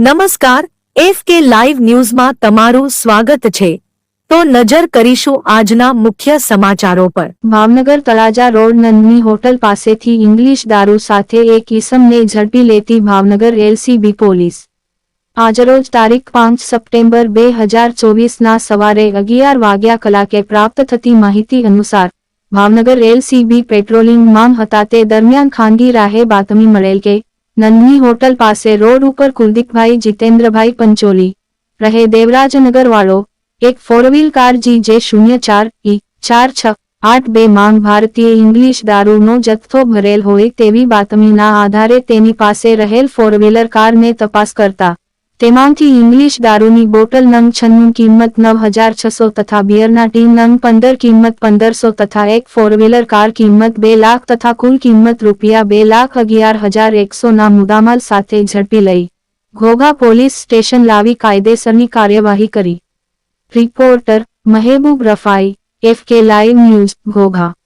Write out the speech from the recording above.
નમસ્કાર F K live ન્યૂઝમાં તમારું સ્વાગત છે તો નજર કરીશું આજના મુખ્ય સમાચારો પર ભાવનગર તળાજા રોડ નંદની હોટલ પાસેથી ઇંગ્લિશ દારૂ સાથે એક ઈસમને ઝડપી લેતી ભાવનગર એલસીબી પોલીસ આજરોજ તારીખ પાંચ સપ્ટેમ્બર બે હજાર ચોવીસના સવારે અગિયાર વાગ્યા કલાકે પ્રાપ્ત થતી માહિતી અનુસાર ભાવનગર એલસીબી પેટ્રોલિંગમાં હતા તે દરમિયાન ખાનગી રાહે બાતમી મળેલ કે નંદની હોટલ પાસે રોડ ઉપર કુલદીપભાઈ, જીતેન્દ્રભાઈ પંચોલી. રહે દેવરાજનગર વાળો એક ફોર વ્હીલ કાર જી જે શૂન્ય ચાર, ઈ, ચાર છ, આઠ બે માંગ ભારતીય ઇંગ્લિશ દારૂનો જથ્થો ભરેલ હોય તેવી બાતમીના આધારે તેની પાસે રહેલ ફોર વ્હીલર કારને તપાસ કરતા તેમાંથી ઇંગ્લિશ દારૂની બોટલ નંગ છન્નું કિંમત નવ હજાર છસો તથા બિયરના ટી નંગ પંદર કિંમત પંદરસો તથા એક ફોર વ્હીલર કાર કિંમત બે લાખ તથા કુલ કિંમત રૂપિયા બે લાખ અગિયાર હજાર એકસોના મુદ્દામાલ સાથે ઝડપી લઈ. ઘોઘા પોલીસ સ્ટેશન લાવી કાયદેસરની કાર્યવાહી કરી. Reporter Mehboob Rafai F K live news Ghogha.